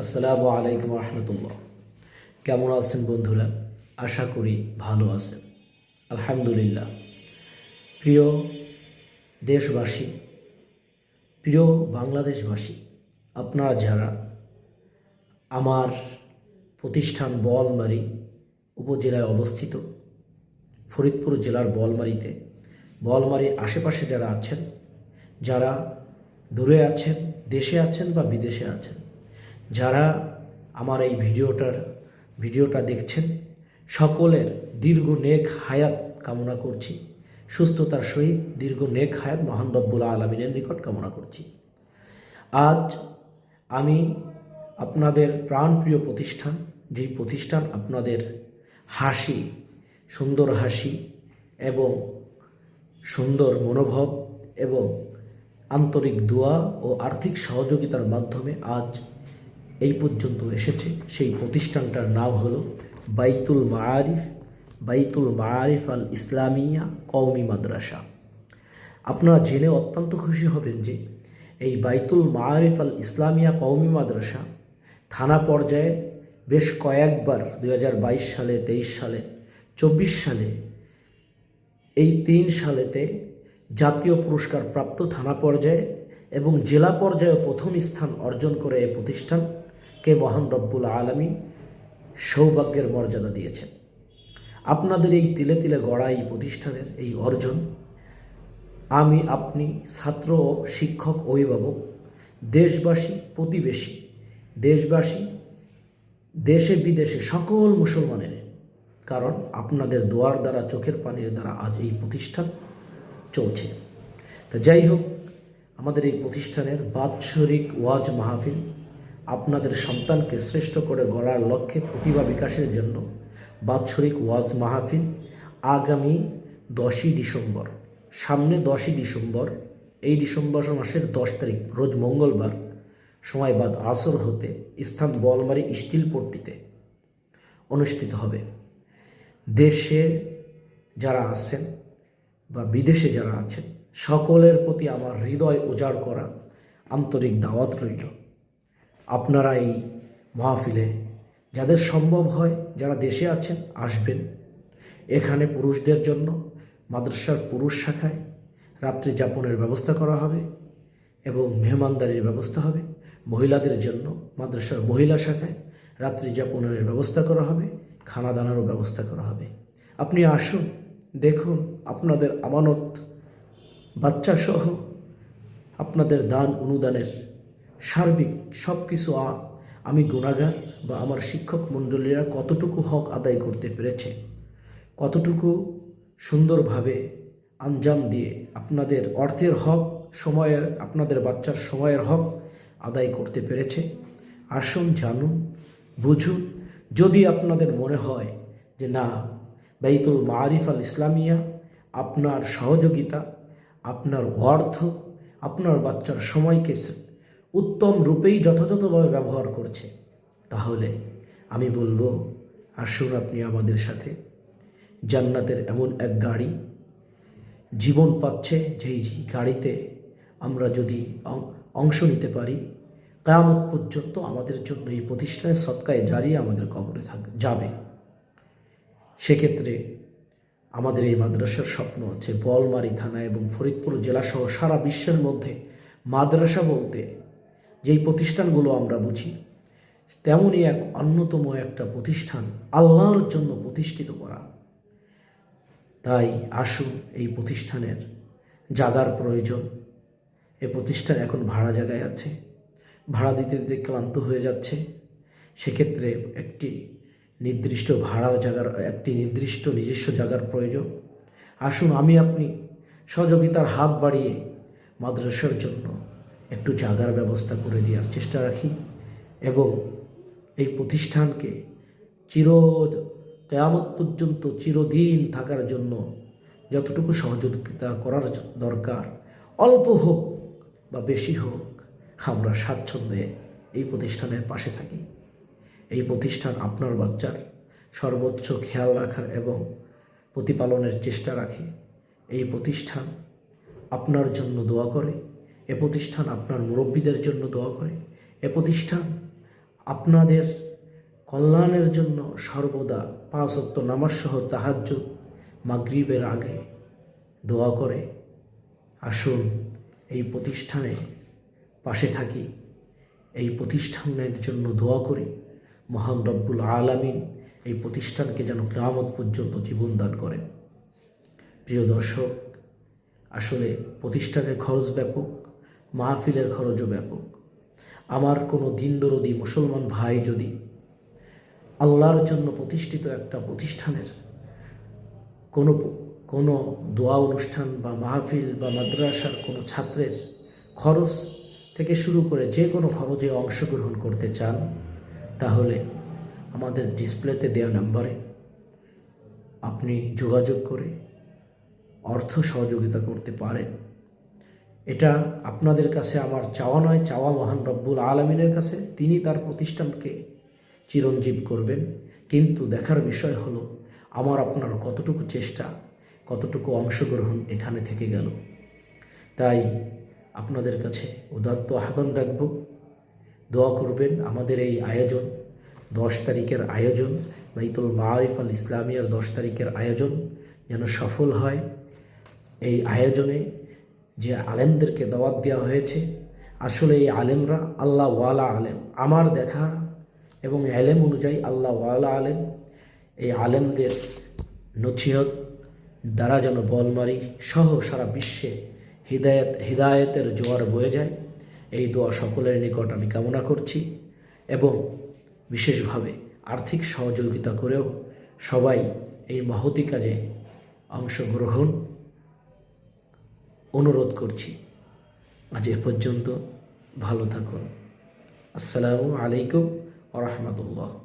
আসসালামু আলাইকুম রহমতুল্লাহ। কেমন আছেন বন্ধুরা? আশা করি ভালো আছেন। আলহামদুলিল্লাহ। প্রিয় দেশবাসী, প্রিয় বাংলাদেশবাসী, আপনারা যারা আমার প্রতিষ্ঠান বলমারি উপজেলায় অবস্থিত, ফরিদপুর জেলার বলমারিতে, বলমারির আশেপাশে যারা আছেন, যারা দূরে আছেন, দেশে আছেন বা বিদেশে আছেন যারা আমার এই ভিডিওটার, ভিডিওটা দেখছেন, সকলের দীর্ঘ নেক হায়াত কামনা করছি। সুস্থতার সহিত দীর্ঘ নেক হায়াত মহান রব্বুল আলমিনের নিকট কামনা করছি। আজ আমি আপনাদের প্রাণপ্রিয় প্রতিষ্ঠান, যেই প্রতিষ্ঠান আপনাদের হাসি, সুন্দর হাসি এবং সুন্দর মনোভাব এবং আন্তরিক দোয়া ও আর্থিক সহযোগিতার মাধ্যমে আজ এই পর্যন্ত এসেছে। সেই প্রতিষ্ঠানটার নাম হলো বাইতুল মাআরিফ বাইতুল মাআরিফ আল ইসলামিয়া কওমি মাদ্রাসা। আপনারা জেনে অত্যন্ত খুশি হবেন যে এই বাইতুল মাআরিফ আল ইসলামিয়া কওমি মাদ্রাসা থানা পর্যায়ে বেশ কয়েকবার দু হাজার বাইশ সালে, তেইশ সালে, চব্বিশ সালে, এই তিন সালেতে জাতীয় পুরস্কার প্রাপ্ত থানা পর্যায়ে এবং জেলা পর্যায়ে প্রথম স্থান অর্জন করে এই প্রতিষ্ঠানকে মহান রব্বুল আলমী সৌভাগ্যের মর্যাদা দিয়েছেন। আপনাদের এই তিলে তিলে গড়া এই প্রতিষ্ঠানের এই অর্জন, আমি, আপনি, ছাত্র ও শিক্ষক, অভিভাবক, দেশবাসী, প্রতিবেশী, দেশবাসী, দেশে বিদেশে সকল মুসলমানের কারণ আপনাদের দোয়ার দ্বারা, চোখের পানির দ্বারা আজ এই প্রতিষ্ঠান চলছে। তো যাই হোক, আমাদের এই প্রতিষ্ঠানের বাৎসরিক ওয়াজ মাহফিল আপনাদের সন্তানকে শ্রেষ্ঠ করে গড়ার লক্ষ্যে প্রতিভা বিকাশের জন্য বাৎসরিক ওয়াজ মাহফিল আগামী দশই ডিসেম্বর। সামনে দশই ডিসেম্বর, এই ডিসেম্বর মাসের দশ তারিখ, রোজ মঙ্গলবার, সময় বাদ আসর হতে স্থান বলমারি স্টিল পট্টিতে অনুষ্ঠিত হবে। দেশে যারা আছেন বা বিদেশে যারা আছেন, সকলের প্রতি আমার হৃদয় উজাড় করা আন্তরিক দাওয়াত রইল। আপনারা এই মাহফিলে যাদের সম্ভব হয় যারা দেশে আছেন আসবেন। এখানে পুরুষদের জন্য মাদ্রাসার পুরুষ শাখায় রাত্রি যাপনের ব্যবস্থা করা হবে এবং মেহমানদারির ব্যবস্থা হবে। মহিলাদের জন্য মাদ্রাসার মহিলা শাখায় রাত্রি যাপনের ব্যবস্থা করা হবে খানা দানারও ব্যবস্থা করা হবে। আপনি আসুন, দেখুন আপনাদের আমানত বাচ্চা সহ আপনাদের দান অনুদানের সার্বিক সব কিছু আমি গুণাগার বা আমার শিক্ষক মণ্ডলীরা কতটুকু হক আদায় করতে পেরেছে, কতটুকু সুন্দরভাবে আঞ্জাম দিয়ে আপনাদের অর্থের হক, সময়ের, আপনাদের বাচ্চার সময়ের হক আদায় করতে পেরেছে। আসুন, জানুন, বুঝুন। যদি আপনাদের মনে হয় যে না, বাইতুল মারিফ আল ইসলামিয়া আপনার সহযোগিতা, আপনার অর্থ, আপনার বাচ্চার সময়কে উত্তম রূপেই যথাযথভাবে ব্যবহার করছে। তাহলে আমি বলব, আসুন আপনি আমাদের সাথে। জান্নাতের এমন এক গাড়ি জীবন পাচ্ছে, যেই গাড়িতে আমরা যদি অংশ নিতে পারি, কেয়ামত পর্যন্ত আমাদের জন্য এই প্রতিষ্ঠানের সৎকায় জারিয়ে আমাদের কবরে থাক, যাবে। সেক্ষেত্রে আমাদের এই মাদ্রাসার স্বপ্ন আছে বলমারি থানা এবং ফরিদপুর জেলাসহ সারা বিশ্বের মধ্যে মাদ্রাসা বলতে যেই প্রতিষ্ঠানগুলো আমরা বুঝি তেমনই এক অন্যতম একটা প্রতিষ্ঠান আল্লাহর জন্য প্রতিষ্ঠিত করা। তাই আসুন এই প্রতিষ্ঠানের জাগার প্রয়োজন। এ প্রতিষ্ঠান এখন ভাড়া জায়গায় আছে, ভাড়া দিতে দিতে ক্লান্ত হয়ে যাচ্ছে। সেক্ষেত্রে একটি নির্দিষ্ট ভাড়ার জায়গার একটি নির্দিষ্ট নিজস্ব জায়গার প্রয়োজন। আসুন আমি আপনি সহযোগিতার হাত বাড়িয়ে মাদ্রাসার জন্য একটু জাগার ব্যবস্থা করে দেওয়ার চেষ্টা রাখি এবং এই প্রতিষ্ঠানকে চির কেয়ামত পর্যন্ত চিরদিন থাকার জন্য যতটুকু সহযোগিতা করার দরকার, অল্প হোক বা বেশি হোক, আমরা স্বাচ্ছন্দ্যে এই প্রতিষ্ঠানের পাশে থাকি। এই প্রতিষ্ঠান আপনার বাচ্চার সর্বোচ্চ খেয়াল রাখার এবং প্রতিপালনের চেষ্টা রাখে। এই প্রতিষ্ঠান আপনার জন্য দোয়া করে। এ প্রতিষ্ঠান আপনার মুরব্বীদের জন্য দোয়া করে। এ প্রতিষ্ঠান আপনাদের কল্যাণের জন্য সর্বদা পাঁচ অক্ত নামাজ সহ তাহাজ্য মাগরিবের আগে দোয়া করে। আসুন এই প্রতিষ্ঠানে পাশে থাকি। এই প্রতিষ্ঠানের জন্য দোয়া করি। মহান রব্বুল আলামিন এই প্রতিষ্ঠানকে যেন গ্রামত পর্যন্ত জীবন দান করেন। প্রিয় দর্শক, আসলে প্রতিষ্ঠানের খরচ ব্যাপক। মাহফিলের খরচও ব্যাপক। আমার কোনো দিন দরদি মুসলমান ভাই যদি আল্লাহর জন্য প্রতিষ্ঠিত একটা প্রতিষ্ঠানের কোনো কোনো দোয়া অনুষ্ঠান বা মাহফিল বা মাদ্রাসার কোনো ছাত্রের খরচ থেকে শুরু করে যে কোনো খরচে অংশগ্রহণ করতে চান, তাহলে আমাদের ডিসপ্লেতে দেওয়া নাম্বারে আপনি যোগাযোগ করে অর্থ সহযোগিতা করতে পারেন। এটা আপনাদের কাছে আমার চাওয়া নয়, চাওয়া মহান রব্বুল আলমিনের কাছে। তিনি তার প্রতিষ্ঠানকে চিরঞ্জীব করবেন। কিন্তু দেখার বিষয় হলো, আমার আপনার কতটুকু চেষ্টা, কতটুকু অংশগ্রহণ এখানে থেকে গেল। তাই আপনাদের কাছে উদাত্ত আহ্বান রাখব। দোয়া করবেন আমাদের এই আয়োজন, দশ তারিখের আয়োজন, বাইতুল মারিফ আল ইসলামিয়ার দশ তারিখের আয়োজন যেন সফল হয়। এই আয়োজনে যে আলেমদেরকে দাওয়াত দেওয়া হয়েছে, আসলে এই আলেমরা আল্লাহ ওয়ালা আলেম। আমার দেখা এবং আলেম অনুযায়ী আল্লাহ ওয়ালা আলেম। এই আলেমদের নছিহত দ্বারা যেন বলমারি সহ সারা বিশ্বে হৃদায়ত, হৃদায়তের জোয়ার বয়ে যায়, এই দোয়া সকলের নিকট আমি কামনা করছি এবং বিশেষভাবে আর্থিক সহযোগিতা করেও সবাই এই মহতি কাজে অংশগ্রহণ অনুরোধ করছি। আজ এ পর্যন্ত ভালো থাকুন। আসসালামু আলাইকুম রহমতুল্লাহ।